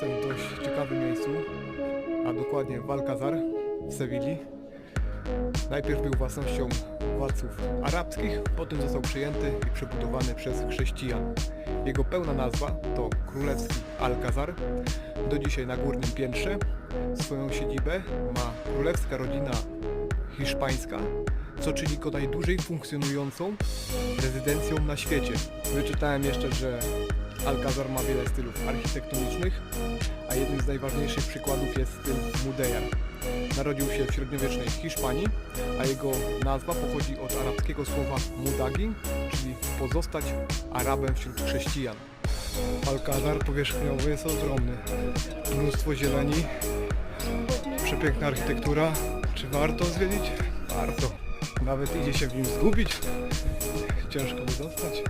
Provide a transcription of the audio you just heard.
Jestem w dość ciekawym miejscu, a dokładnie w Alcazar w Sewilli. Najpierw był własnością władców arabskich, potem został przejęty i przebudowany przez chrześcijan. Jego pełna nazwa to Królewski Alcazar. Do dzisiaj na górnym piętrze swoją siedzibę ma królewska rodzina hiszpańska, co czyni go najdłużej funkcjonującą rezydencją na świecie. Wyczytałem jeszcze, że Alcazar ma wiele stylów architektonicznych, a jednym z najważniejszych przykładów jest styl Mudejar. Narodził się w średniowiecznej Hiszpanii, a jego nazwa pochodzi od arabskiego słowa mudagi, czyli pozostać Arabem wśród chrześcijan. Alcazar powierzchniowy jest ogromny. Mnóstwo zieleni, przepiękna architektura. Czy warto zwiedzić? Warto. Nawet idzie się w nim zgubić. Ciężko by dostać.